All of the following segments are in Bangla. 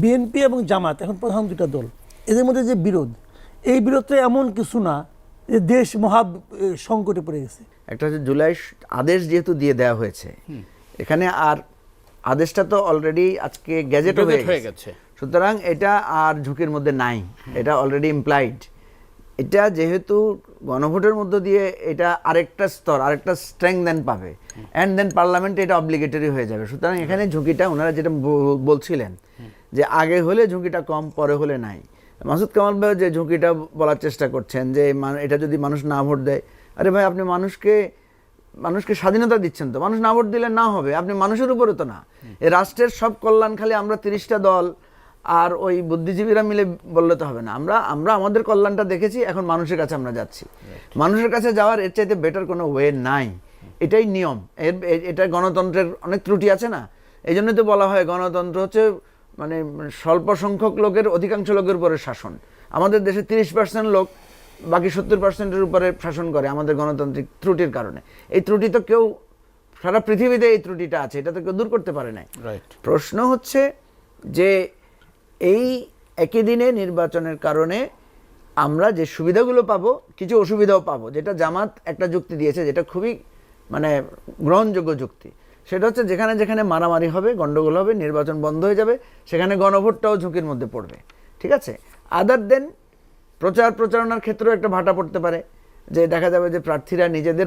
বিএনপি এবং জামাত এখন প্রধান দুটা দল এদের মধ্যে যে বিরোধ এই বিরোধটা এমন কিছু না যে দেশ মহা সংকটে পড়ে গেছে। একটা হচ্ছে জুলাই আদেশ যেহেতু দিয়ে দেওয়া হয়েছে এখানে আর আদেশটা তো অলরেডি আজকে গ্যাজেট হয়ে গেছে। গেছে। সুতরাং এটা আর ঝুঁকির মধ্যে নাই এটা অলরেডি ইমপ্লাইড এটা যেহেতু গণভোটের মধ্য দিয়ে এটা আরেকটা স্তর আরেকটা স্ট্রেংথ দেন পাবে। অ্যান্ড দেন পার্লামেন্টে এটা অব্লিগেটরি হয়ে যাবে। সুতরাং এখানে ঝুঁকিটা ওনারা যেটা বলছিলেন যে আগে হলে ঝুঁকিটা কম পরে হলে নাই। মাসুদ কামাল ভাই যে ঝুঁকিটা বলার চেষ্টা করছেন যে এটা যদি মানুষ না ভোট দেয় আরে ভাই আপনি মানুষকে মানুষকে স্বাধীনতা দিচ্ছেন তো। মানুষ না ভোট দিলে না হবে আপনি মানুষের উপরে তো না। এই রাষ্ট্রের সব কল্যাণ খালি আমরা তিরিশটা দল আর ওই বুদ্ধিজীবীরা মিলে বললে তো হবে না। আমরা আমরা আমাদের কল্যাণটা দেখেছি এখন মানুষের কাছে আমরা যাচ্ছি। মানুষের কাছে যাওয়ার এর চাইতে বেটার কোনো ওয়ে নাই। এটাই নিয়ম। এর এটা গণতন্ত্রের অনেক ত্রুটি আছে না? এই জন্যই তো বলা হয় গণতন্ত্র হচ্ছে মানে স্বল্প সংখ্যক লোকের অধিকাংশ লোকের উপরে শাসন। আমাদের দেশে তিরিশ পার্সেন্ট লোক বাকি সত্তর পার্সেন্টের উপরে শাসন করে আমাদের গণতান্ত্রিক ত্রুটির কারণে। এই ত্রুটি তো কেউ সারা পৃথিবীতে এই ত্রুটিটা আছে এটা তো কেউ দূর করতে পারে নাই। রাইট প্রশ্ন হচ্ছে যে এই একই দিনে নির্বাচনের কারণে আমরা যে সুবিধাগুলো পাবো কিছু অসুবিধাও পাবো যেটা জামাত একটা যুক্তি দিয়েছে যেটা খুবই মানে গ্রহণযোগ্য যুক্তি। সেটা হচ্ছে যেখানে যেখানে মারামারি হবে, গন্ডগোল হবে, নির্বাচন বন্ধ হয়ে যাবে, সেখানে গণভোটটাও ঝুঁকির মধ্যে পড়বে। ঠিক আছে? আদার দেন প্রচার প্রচারণার ক্ষেত্রেও একটা ভাটা পড়তে পারে, যে দেখা যাবে যে প্রার্থীরা নিজেদের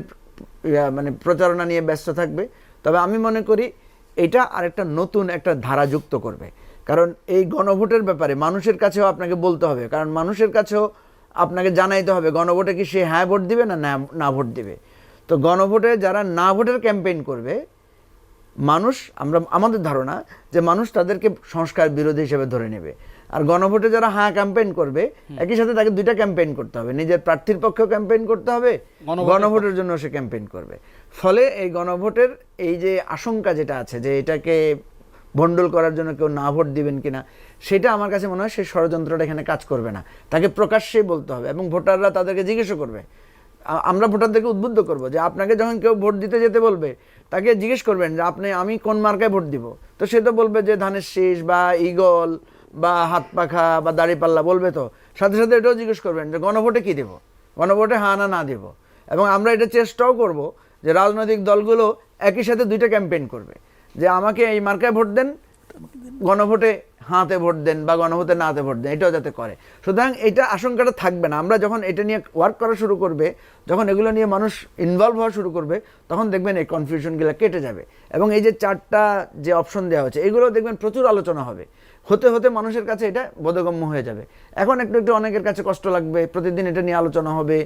মানে প্রচারণা নিয়ে ব্যস্ত থাকবে। তবে আমি মনে করি এটা আরেকটা নতুন একটা ধারা যুক্ত করবে। কারণ এই গণভোটের ব্যাপারে মানুষের কাছেও আপনাকে বলতে হবে। কারণ মানুষের কাছেও আপনাকে জানাইতে হবে, গণভোটে কি সে হ্যাঁ ভোট দিবে না- না ভোট দিবে। তো গণভোটে যারা না ভোটের ক্যাম্পেইন করবে মানুষ আমরা আমাদের ধারণা যে মানুষ তাদেরকে সংস্কার বিরোধী হিসেবে ধরে নেবে। আর গণভোটে যারা হ্যাঁ ক্যাম্পেইন করবে একই সাথে তাকে দুইটা ক্যাম্পেইন করতে হবে। নিজের প্রার্থীর পক্ষেও ক্যাম্পেইন করতে হবে গণভোটের গণভোটের জন্য সে ক্যাম্পেইন করবে। ফলে এই গণভোটের এই যে আশঙ্কা যেটা আছে যে এটাকে ভণ্ডুল করার জন্য কেউ না ভোট দিবেন কিনা সেটা আমার কাছে মনে হয় সেই ষড়যন্ত্রটা এখানে কাজ করবে না। তাকে প্রকাশ্যেই বলতে হবে এবং ভোটাররা তাদেরকে জিজ্ঞেস করবে। আমরা ভোটারদেরকে উদ্বুদ্ধ করব যে আপনাকে যখন কেউ ভোট দিতে যেতে বলবে তাকে জিজ্ঞেস করবেন যে আপনি, আমি কোন মার্কায় ভোট দিব? তো সে তো বলবে যে ধানের শীষ বা ইগল বা হাত পাখা বা দাড়িপাল্লা বলবে তো। সাথে সাথে এটাও জিজ্ঞেস করবেন যে গণভোটে কী দেব? গণভোটে হা না না দেব। এবং আমরা এটা চেষ্টাও করব যে রাজনৈতিক দলগুলো একই সাথে দুইটা ক্যাম্পেইন করবে। যে আমাকে এই মার্কায় ভোট দেন গণভোটে হাতে ভোট দেন বা গণভোটে নাতে ভোট দেন, এটাও যাতে করে। সুতরাং এটা আশঙ্কাটা থাকবে না। আমরা যখন এটা নিয়ে ওয়ার্ক করা শুরু করবে, যখন এগুলো নিয়ে মানুষ ইনভলভ হওয়া শুরু করবে, তখন দেখবেন এই কনফিউশনগুলো কেটে যাবে। এবং এই যে চারটা যে অপশন দেওয়া হচ্ছে এগুলো দেখবেন প্রচুর আলোচনা হবে। হতে হতে মানুষের কাছে এটা বোধগম্য হয়ে যাবে। এখন একটু একটু অনেকের কাছে কষ্ট লাগবে। প্রতিদিন এটা নিয়ে আলোচনা হবে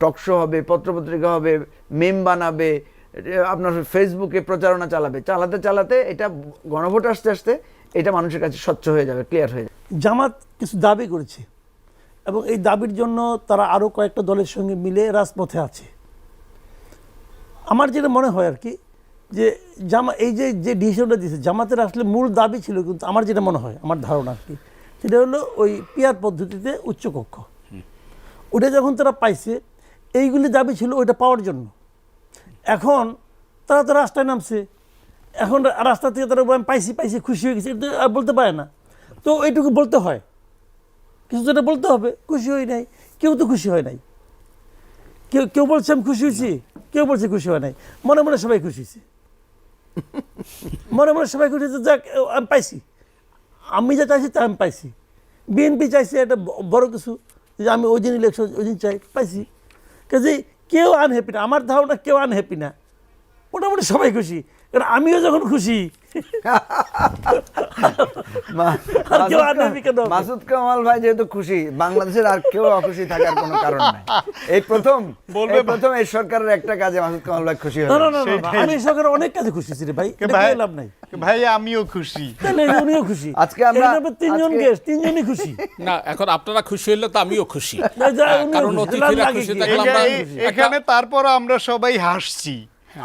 টকশো হবে, পত্রপত্রিকা হবে মেম বানাবে আপনার ফেসবুকে প্রচারণা চালাবে। চালাতে চালাতে এটা গণভোট আসতে আসতে এটা মানুষের কাছে স্বচ্ছ হয়ে যাবে ক্লিয়ার হয়ে যাবে। জামাত কিছু দাবি করেছে এবং এই দাবির জন্য তারা আরও কয়েকটা দলের সঙ্গে মিলে রাজপথে আছে। আমার যেটা মনে হয় আর কি যে জামা এই যে যে ডিসিশনটা দিয়েছে জামাতের আসলে মূল দাবি ছিল কিন্তু আমার যেটা মনে হয় আমার ধারণা আর কি সেটা হলো ওই পিয়ার পদ্ধতিতে উচ্চকক্ষ। ওটা যখন তারা পাইছে এইগুলি দাবি ছিল ওইটা পাওয়ার জন্য। এখন তারা তো রাস্তায় নামছে। এখন রাস্তা থেকে তারা আমি পাইছি পাইছি, খুশি হয়ে গেছে। এটা আর বলতে পারে না। তো এইটুকু বলতে হয়। কিছু এটা বলতে হবে, খুশি হই নাই। কেউ তো খুশি হয় নাই। কেউ কেউ বলছে আমি খুশি হয়েছি, কেউ বলছে খুশি হয় নাই। মনে মনে সবাই খুশি হয়েছে। মনে মনে সবাই খুশি হয়েছে, যাক, আমি পাইছি। আমি যা চাইছি তা আমি পাইছি। বিএনপি চাইছে একটা বড় কিছু, যে আমি ওই দিন ইলেকশন ওই দিন চাই, পাইছি। কাজে কেউ আনহ্যাপি না। আমার ধারণা কেউ আনহ্যাপি না। মোটামুটি সবাই খুশি। কারণ আমিও যখন খুশি। আর কেউ মাসুদ কামাল ভাই যেহেতু খুশি বাংলাদেশের আর কেউ অখুশি থাকার কোনো কারণ নাই। এই প্রথম বলবে প্রথম এই সরকারের একটা কাজে মাসুদ কামাল ভাই খুশি না না না, না না, আমি সরকার অনেক কাজে খুশি ছি রে ভাই? ভাই লাভ নাই। ভাই আমিও খুশি। উনিও খুশি। আজকে আমরা- তিনজন গেস্ট তিনজনই খুশি। না এখন আপনারা খুশি হইলে তো আমিও খুশি। কারণ অতিথিরা খুশি থাকলে আমরা এখানে তারপর আমরা সবাই হাসছি।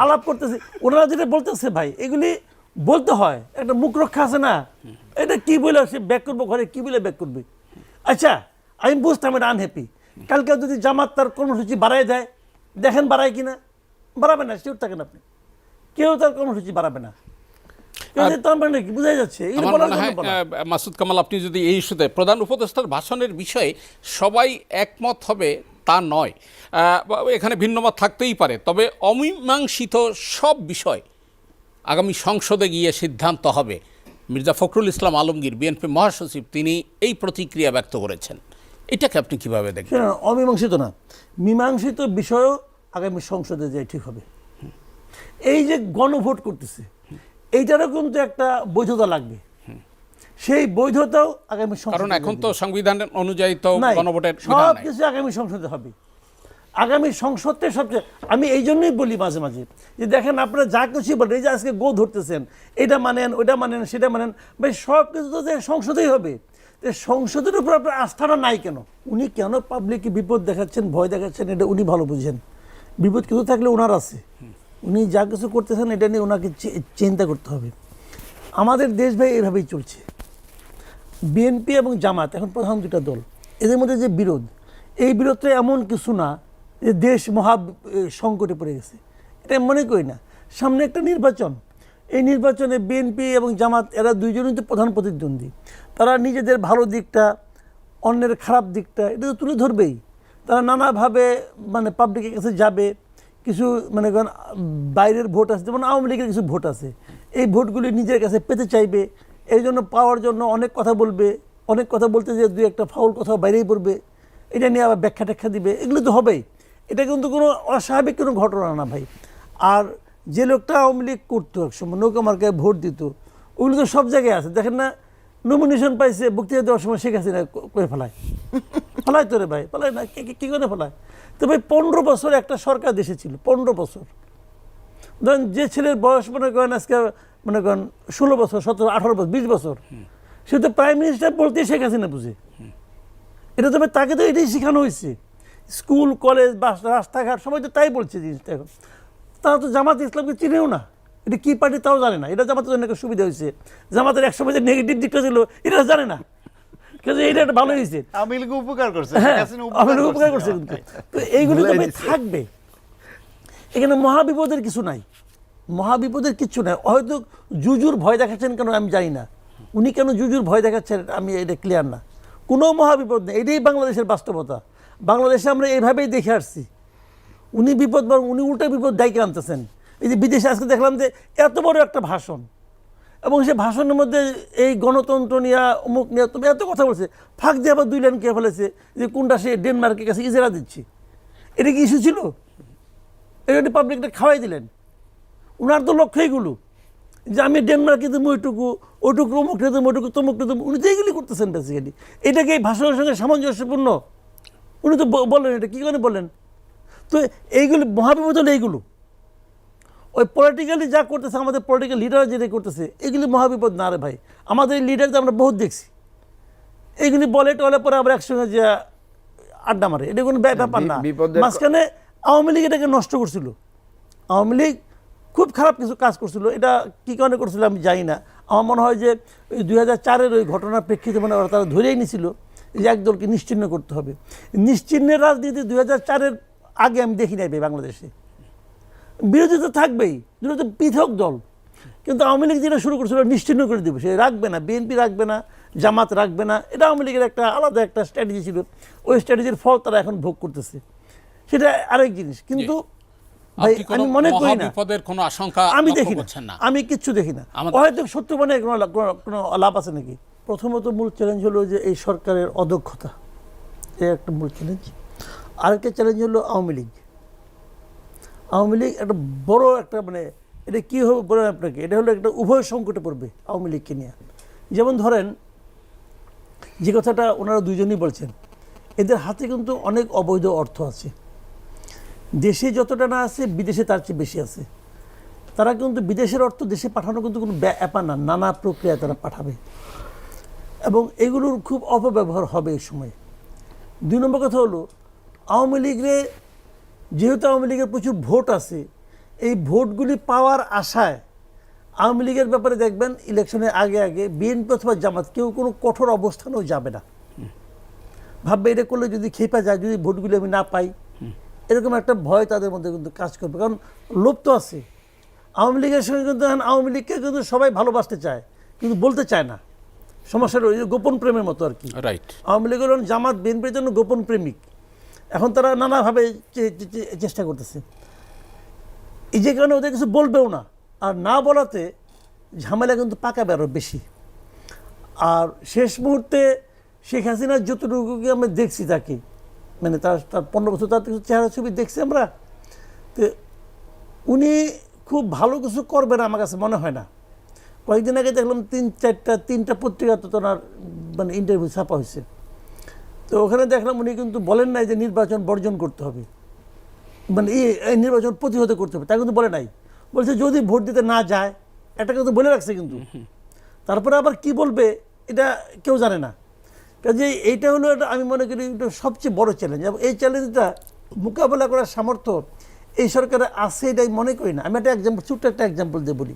আলাপ করতেছে। ওনারা যেটা বলতেছে ভাই এগুলি বলতে হয়। একটা মুখ রক্ষা আছে না? এটা কি বলে সে ব্যাক করব ঘরে কি বলে ব্যাক করবে? আচ্ছা আমি বুঝতাম এটা আনহ্যাপি কালকে যদি জামাত তার কর্মসূচি বাড়ায় দেয় দেখেন বাড়ায় কিনা? বাড়াবে না শিওর থাকেন আপনি। কেউ তার কর্মসূচি বাড়াবে না। মানে হয় মাসুদ কামাল আপনি যদি এই ইস্যুতে প্রধান উপদেষ্টার ভাষণের বিষয়ে সবাই একমত হবে তা নয়। এখানে ভিন্নমত থাকতেই পারে। তবে অমীমাংসিত সব বিষয় আগামী সংসদে গিয়ে সিদ্ধান্ত হবে। মির্জা ফখরুল ইসলাম আলমগীর বিএনপি মহাসচিব তিনি এই প্রতিক্রিয়া ব্যক্ত করেছেন। এটাকে আপনি কীভাবে শোনেন, অমীমাংসিত না। মীমাংসিত বিষয়ও আগামী সংসদে যাই ঠিক হবে। এই যে গণভোট করতেছে এইটারও কিন্তু একটা বৈধতা লাগবে। সেই বৈধতাও আগামী কারণ এখন তো সংবিধান অনুযায়ী তো গণভোটের সব কিছু আগামী সংসদে হবে। আগামী সংসদে সবচেয়ে আমি এই জন্যই বলি মাঝে মাঝে যে দেখেন আপনারা যা কিছু বলেন এই যে আজকে গো ধরতেছেন এটা মানেন ওটা মানেন সেটা মানেন ভাই সব কিছু তো যে সংসদেই হবে। তো সংসদের উপর আপনার আস্থাটা নাই কেন? উনি কেন পাবলিককে বিপদ দেখাচ্ছেন ভয় দেখাচ্ছেন এটা উনি ভালো বুঝেন। বিপদ কিছু থাকলে ওনার আছে। উনি যা কিছু করতেছেন এটা নিয়ে ওনাকে চিন্তা করতে হবে। আমাদের দেশ ভাই এভাবেই চলছে। বিএনপি এবং জামাত এখন প্রধান দুটা দল। এদের মধ্যে যে বিরোধ, এই বিরোধটা এমন কিছু না যে দেশ মহা সংকটে পড়ে গেছে। এটা মনে করি না। সামনে একটা নির্বাচন। এই নির্বাচনে বিএনপি এবং জামাত এরা দুইজনই তো প্রধান প্রতিদ্বন্দ্বী। তারা নিজেদের ভালো দিকটা, অন্যের খারাপ দিকটা, এটা তো তুলে ধরবেই। তারা নানাভাবে মানে পাবলিকের কাছে যাবে। কিছু মানে বাইরের ভোট আছে, যেমন আওয়ামী লীগের কিছু ভোট আছে। এই ভোটগুলি নিজের কাছে পেতে চাইবে। এই জন্য পাওয়ার জন্য অনেক কথা বলবে, অনেক কথা বলতে যে দুই একটা ফাউল কথা বাইরেই পড়বে। এটা নিয়ে আবার ব্যাখ্যা ট্যাখ্যা দিবে। এগুলো তো হবেই। এটা কিন্তু কোনো অস্বাভাবিক কোনো ঘটনা না ভাই। আর যে লোকটা আওয়ামী লীগ করতো একসময় নৌকা মার্কায় ভোট দিত, ওগুলো তো সব জায়গায় আছে। দেখেন না নমিনেশন পাইছে, বক্তৃতা দেওয়ার সময় শেখ হাসিনা করে ফেলায়। ফেলায় তো রে ভাই, ফেলায় না কি- করে ফেলায়? তো ভাই, পনেরো বছর একটা সরকার দেশে ছিল, পনেরো বছর। ধরেন যে ছেলের বয়স মনে করেন আজকে মনে করেন ষোলো বছর সতেরো আঠারো বছর বিশ বছর। সে তো প্রাইম মিনিস্টার বলতেই শেখ হাসিনা বুঝে। এটা তবে তাকে তো এটাই শেখানো হয়েছে। স্কুল কলেজ বাস রাস্তাঘাট সবাই তো তাই বলছে জিনিসটা এখন। তারা তো জামাত ইসলামকে চিনেও না। এটা কি পার্টি তাও জানে না। এটা জামাতের জন্য সুবিধা হয়েছে। জামাতের একসময় যে নেগেটিভ দিকটা ছিল এটা জানে না। কিন্তু এটা একটা ভালো হয়েছে। আমি লোক উপকার করছে হ্যাঁ শেখ উপকার করছে। কিন্তু। তো এইগুলি তো থাকবে। এখানে মহাবিপদের কিছু নাই। মহাবিপদের কিছু নাই। হয়তো জুজুর ভয় দেখাচ্ছেন কেন আমি জানি না। উনি কেন জুজুর ভয় দেখাচ্ছেন আমি এটা ক্লিয়ার না। কোনো মহাবিপদ নেই। এটাই বাংলাদেশের বাস্তবতা। বাংলাদেশে আমরা এইভাবেই দেখে আসছি। উনি বিপদ বরং উনি উল্টা বিপদ ডাইকে আনতেছেন। এই যে বিদেশে আজকে দেখলাম যে এত বড় একটা ভাষণ। এবং সে ভাষণের মধ্যে এই গণতন্ত্র নিয়ে, অমুক নিয়ে তুমি এত কথা বলছে। ফাঁক দিয়ে আবার দুই লাইন কে ফেলেছে যে কোনটা সে ডেনমার্কের কাছে ইজারা দিচ্ছি। এটা কি ইস্যু ছিল? এটা পাবলিকটা খাওয়াই দিলেন? ওনার তো লক্ষ্য এইগুলো। যে আমি ডেনমার্কে দেবো ওইটুকু ওইটুকু অমুকটা দেবো ওইটুকু তমুকটা দেবো। উনি তো এইগুলি করতেছেন বেসিক্যালি এটাকে এই ভাষণের সঙ্গে সামঞ্জস্যপূর্ণ? উনি তো ব- বললেন এটা কী করে বলেন? তো এইগুলি মহাবিপদ হলো এইগুলো। ওই পলিটিক্যালি যা করতেছে আমাদের পলিটিক্যাল লিডার যেটা করতেছে এগুলি মহাবিপদ না রে ভাই। আমাদের এই লিডার আমরা বহুত দেখছি। এইগুলি বলে টলে পরে আবার একসঙ্গে যে আড্ডা মারে। এটা কোনো ব্যাপার না। মাঝখানে আওয়ামী লীগ এটাকে নষ্ট করছিল। আওয়ামী লীগ খুব খারাপ কিছু কাজ করছিল। এটা কী কারণে করছিল আমি জানি না। আমার মনে হয় যে ওই দুই হাজার চারের ওই ঘটনার প্রেক্ষিতে মানে ওরা তারা ধরেই নিছিল যে একদলকে নিশ্চিহ্ন করতে হবে। নিশ্চিহ্নের রাজনীতি দুই হাজার চারের আগে আমি দেখি নাই বাংলাদেশে। বিরোধী তো থাকবেই, দুটো তো পৃথক দল। কিন্তু আওয়ামী লীগ যেটা শুরু করেছিল, নিশ্চিহ্ন করে দেবে। সে রাখবে না, বিএনপি রাখবে না, জামাত রাখবে না। এটা আওয়ামী লীগের একটা আলাদা একটা স্ট্র্যাটেজি ছিল। ওই স্ট্র্যাটেজির ফল তারা এখন ভোগ করতেছে। সেটা আরেক জিনিস। কিন্তু আমি মনে করি না। মহাবিপদের কোনো আশঙ্কা আমি লক্ষ্য দেখি না। আমি কিচ্ছু দেখি না। হয়তো সত্য মানে কোনো লাভ আছে নাকি? প্রথমত মূল চ্যালেঞ্জ হলো যে এই সরকারের অদক্ষতা। এই একটা মূল চ্যালেঞ্জ আরেকটা চ্যালেঞ্জ হলো আওয়ামী লীগ। আওয়ামী লীগ একটা বড় একটা মানে এটা কী হবে বলেন আপনাকে? এটা হলো একটা উভয় সংকটে পড়বে আওয়ামী লীগকে নিয়ে। যেমন ধরেন যে কথাটা ওনারা দুইজনই বলছেন এদের হাতে কিন্তু অনেক অবৈধ অর্থ আছে। দেশে যতটা না আছে, বিদেশে তার চেয়ে বেশি আছে। তারা কিন্তু বিদেশের অর্থ দেশে পাঠানো কিন্তু কোনো ব্যা- ব্যাপার না, নানা প্রক্রিয়া তারা পাঠাবে। এবং এগুলোর খুব অপব্যবহার হবে এই সময়। দুই নম্বর কথা হলো, আওয়ামী লীগরে, যেহেতু আওয়ামী লীগের প্রচুর ভোট আছে, এই ভোটগুলি পাওয়ার আশায় আওয়ামী লীগের ব্যাপারে দেখবেন, ইলেকশনের আগে আগে বিএনপি অথবা জামাত কেউ কোনো কঠোর অবস্থানেও যাবে না। ভাববে এটা করলে যদি খেপা যায়, যদি ভোটগুলি আমি না পাই এরকম একটা ভয় তাদের মধ্যে কিন্তু কাজ করবে। কারণ লোভ তো আছে। আওয়ামী লীগের সঙ্গে কিন্তু এখন আওয়ামী লীগকে কিন্তু সবাই ভালোবাসতে চায় কিন্তু বলতে চায় না। সমস্যাটা ওই গোপন প্রেমের মতো আর কি। রাইট আওয়ামী লীগ হলেন জামাত বিএনপির জন্য গোপন প্রেমিক। এখন তারা নানাভাবে চেষ্টা করতেছে। এই যে কারণে ওদের কিছু বলবেও না। আর না বলাতে ঝামেলা কিন্তু পাকা বেরো বেশি। আর শেষ মুহূর্তে শেখ হাসিনার যতটুকু কি আমরা দেখছি তাকে মানে তার তার পনেরো বছর তার কিছু চেহারা ছবি দেখছি আমরা তো উনি খুব ভালো কিছু করবে না আমার কাছে মনে হয় না। কয়েকদিন আগে দেখলাম তিন চারটা তিনটা পত্রিকা তো তোনার মানে ইন্টারভিউ ছাপা হয়েছে। তো ওখানে দেখলাম উনি কিন্তু বলেন নাই যে নির্বাচন বর্জন করতে হবে। মানে এই নির্বাচন প্রতিহত করতে হবে তা কিন্তু বলে নাই। বলছে যদি ভোট দিতে না যায় এটা কিন্তু বলে রাখছে কিন্তু। তারপরে আবার কি বলবে এটা কেউ জানে না। কাজে এইটা হলো একটা আমি মনে করি এটা সবচেয়ে বড় চ্যালেঞ্জ এবং এই চ্যালেঞ্জটা মোকাবেলা করার সামর্থ্য এই সরকারে আছে এটাই মনে করি না। আমি একটা এক্সাম্পল ছোট্ট একটা এক্সাম্পল দিয়ে বলি।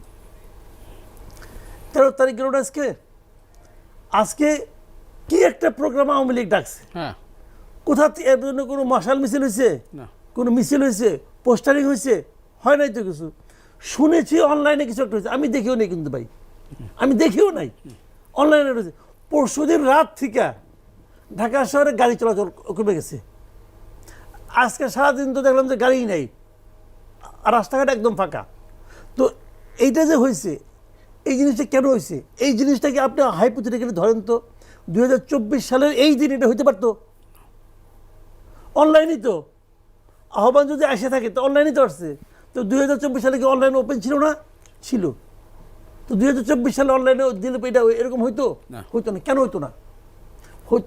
তেরো তারিখ গেল আজকে? আজকে কি একটা প্রোগ্রাম আওয়ামী লীগ ডাকছে? হ্যাঁ। কোথা থেকে এর জন্য কোনো মশাল মিছিল হয়েছে? কোনো মিছিল হয়েছে? পোস্টারিং হয়েছে? হয় নাই তো কিছু? শুনেছি অনলাইনে কিছু একটা হয়েছে। আমি দেখিও নাই কিন্তু ভাই। আমি দেখিও নাই। অনলাইনে রয়েছে। পরশুদিন রাত থেকে ঢাকা শহরে গাড়ি চলাচল কমে গেছে। আজকে সারাদিন তো দেখলাম যে গাড়ি নেই। আর রাস্তাঘাট একদম ফাঁকা। তো এইটা যে হয়েছে, এই জিনিসটা কেন হয়েছে? এই জিনিসটাকে আপনি হাইপোথেটিক্যালি ধরেন তো দু হাজার চব্বিশ সালের এই দিন এটা হইতে পারতো? অনলাইনই তো। আহ্বান যদি আসে থাকে, তো অনলাইনই তো আসছে। তো দুই হাজার চব্বিশ সালে কি অনলাইন ওপেন ছিল না? ছিল। তো দুই হাজার চব্বিশ সালে অনলাইনে দিলে এটা এরকম হইতো? না। হইতো না। কেন হইতো না?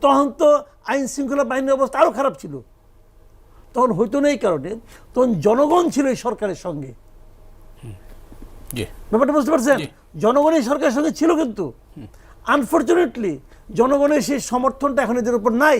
তখন তো আইন শৃঙ্খলা বাহিনীর অবস্থা আরও খারাপ ছিল। তখন হইতো না এই কারণে। তখন জনগণ ছিল এই সরকারের সঙ্গে। ব্যাপারটা বুঝতে পারছেন। জনগণ এই সরকারের সঙ্গে ছিল কিন্তু। আনফর্চুনেটলি জনগণের সেই সমর্থনটা এখন এদের উপর নাই।